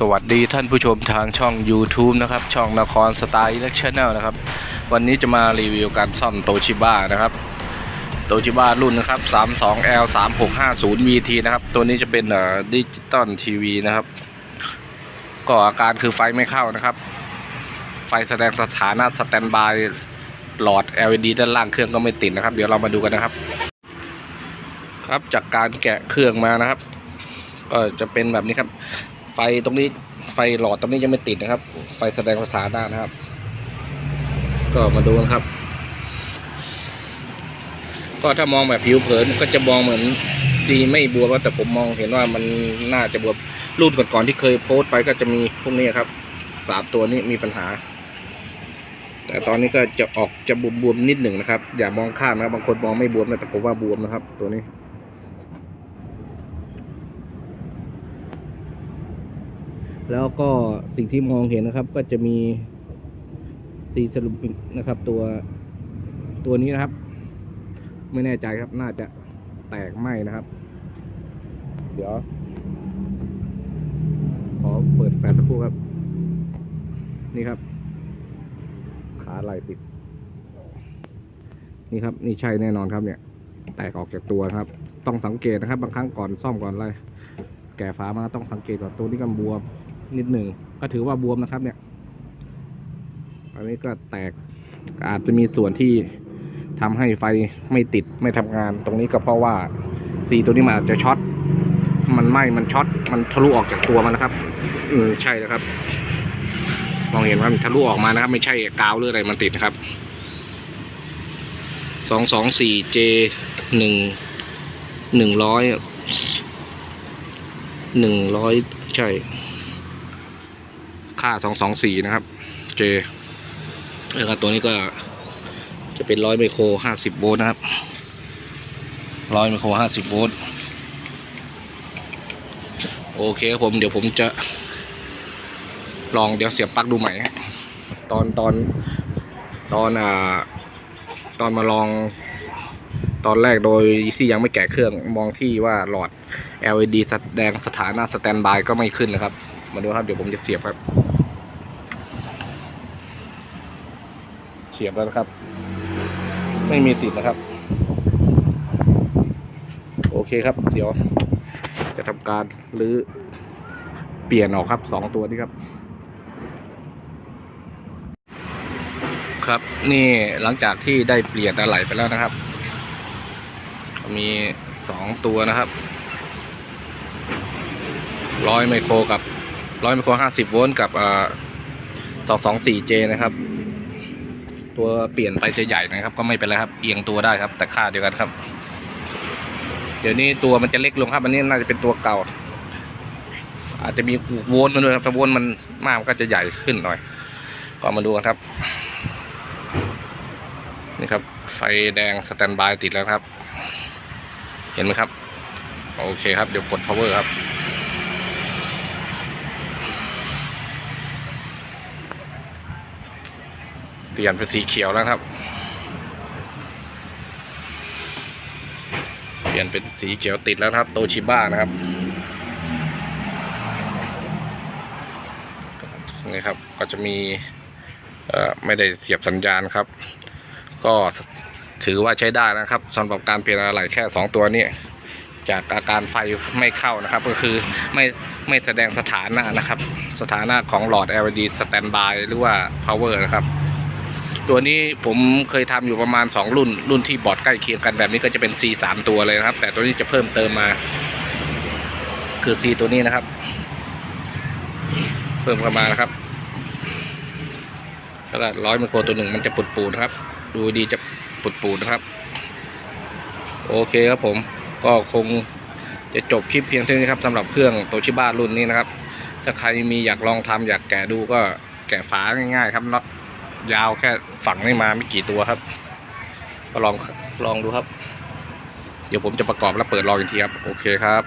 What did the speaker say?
สวัสดีท่านผู้ชมทางช่อง YouTube นะครับ ช่องนครสไตล์และชแนลนะครับ วันนี้จะมารีวิวการซ่อมโตชิบ้านะครับโตชิบ้ารุ่นนะครับ 32L 3650 VT นะครับ ตัวนี้จะเป็นดิจิตอลทีวีนะครับ ก็อาการคือไฟไม่เข้านะครับ ไฟแสดงสถานะสแตนบายหลอด LED ด้านล่างเครื่องก็ไม่ติดนะครับ เดี๋ยวเรามาดูกันนะครับ ครับจากการแกะเครื่องมานะครับ ก็จะเป็นแบบนี้ครับ ไฟตรงนี้ไฟหลอดตรงนี้ยังไม่ติดนะครับ ไฟแสดงสถานะนะครับ ก็มาดูนะครับ ก็ถ้ามองแบบผิวเผินก็จะมองเหมือนซีไม่บวมแต่ผมมองเห็นว่ามันน่าจะบวมรุ่นก่อนๆที่เคยโพสต์ไปก็จะมีพวกนี้ครับสามตัวนี้มีปัญหา แต่ตอนนี้ก็จะออกจะบวมๆนิดหนึ่งนะครับ อย่ามองข้ามนะครับบางคนมองไม่บวมนะแต่ผมว่าบวมนะครับ ตัวนี้ แล้วก็สิ่งที่มองเห็นนะครับ ก็จะมีซีสรุปนะครับ ตัวตัวนี้นะครับ ไม่แน่ใจครับ น่าจะแตกไหมนะครับ เดี๋ยว ขอเปิดแฟลชสักครู่ครับ นี่ครับ ขาไหลติด นี่ครับ นี่ใช่แน่นอนครับ เนี่ย แตกออกจากตัวครับ ต้องสังเกตนะครับ บางครั้งก่อนซ่อมก่อนอะไรแก่ฝามาต้องสังเกตก่อนตัวนี้ก็บวม นิดหนึ่งก็ถือว่าบวมนะครับ เนี่ยอันนี้ก็แตกอาจจะมีส่วนที่ทำให้ไฟไม่ติดไม่ทำงาน ตรงนี้ก็เพราะว่าซีตัวนี้มันอาจจะช็อตมันไหม้มันช็อตมันทะลุออกจากตัวมันนะครับ อืมใช่แล้วครับมองเห็นว่ามันทะลุออกมานะครับ ไม่ใช่กาวหรืออะไรมันติดนะครับสองสองสี่เจหนึ่งหนึ่งร้อยหนึ่งร้อยใช่ ค่าสองสองสี่นะครับ เจแล้วก็ตัวนี้ก็จะเป็นร้อยไมโครห้าสิบโวลต์นะครับร้อยไมโครห้าสิบโวลต์โอเคครับผมเดี๋ยวผมจะลองเดี๋ยวเสียบปลั๊กดูใหม่ฮะตอนตอนตอนอ่าตอนมาลองตอนแรกโดยที่ยังไม่แกะเครื่องมองที่ว่าหลอด LED แสดงสถานะสแตนบายก็ไม่ขึ้นนะครับ มาดูครับเดี๋ยวผมจะเสียบครับ เสียบแล้วนะครับ ไม่มีติดนะครับ โอเคครับ เดี๋ยว จะทำการรื้อเปลี่ยนออกครับสองตัวนี้ครับ ครับนี่หลังจากที่ได้เปลี่ยนอะไหล่ไปแล้วนะครับ มีสองตัวนะครับร้อยไมโครกับร้อยไมโครห้าสิบโวลต์กับอ่าสองสองสี่เจนะครับ ตัวเปลี่ยนไปจะใหญ่นะครับ ก็ไม่เป็นไรครับ เอียงตัวได้ครับ แต่ค่าเดียวกันครับ เดี๋ยวนี้ตัวมันจะเล็กลงครับอันนี้น่าจะเป็นตัวเก่า อาจจะมีโวลต์มาด้วยครับถ้าโวลต์มันมากมันก็จะใหญ่ขึ้นหน่อย ก็มาดูกันครับนี่ครับ ไฟแดงสแตนบายติดแล้วครับ เห็นไหมครับ โอเคครับ เดี๋ยวกด power ครับ เปลี่ยนเป็นสีเขียวแล้วครับ เปลี่ยนเป็นสีเขียวติดแล้วครับ โตชิบ้านะครับนี่ครับก็จะมีเอ่อไม่ได้เสียบสัญญาณครับ ก็ถือว่าใช้ได้นะครับสำหรับการเปลี่ยนอะไหล่แค่ 2 ตัวนี้ จากอาการไฟไม่เข้านะครับ ก็คือไม่ไม่แสดงสถานะนะครับ สถานะของหลอด LED standby หรือว่า power นะครับ ตัวนี้ผมเคยทำอยู่ประมาณ 2 รุ่น รุ่นที่บอร์ดใกล้เคียงกันแบบนี้ก็จะเป็น C 3ตัวเลยนะครับ แต่ตัวนี้จะเพิ่มเติมมา คือ C ตัวนี้นะครับ เพิ่มเข้ามานะครับแล้วก็ร้อยไมโครตัวหนึ่งมันจะปุดปูดนะครับ ดูดีจะปุดปูดนะครับ โอเคครับผมก็คงจะจบคลิปเพียงเท่านี้ครับสำหรับเครื่องโตชิบ้ารุ่นนี้นะครับ ถ้าใครมีอยากลองทำอยากแกะดูก็แกะฝาง่ายๆครับน็อต ยาวแค่ฝังนี่มาไม่กี่ตัวครับ ก็ลองลองดูครับ เดี๋ยวผมจะประกอบแล้วเปิดลองอีกทีครับ โอเคครับ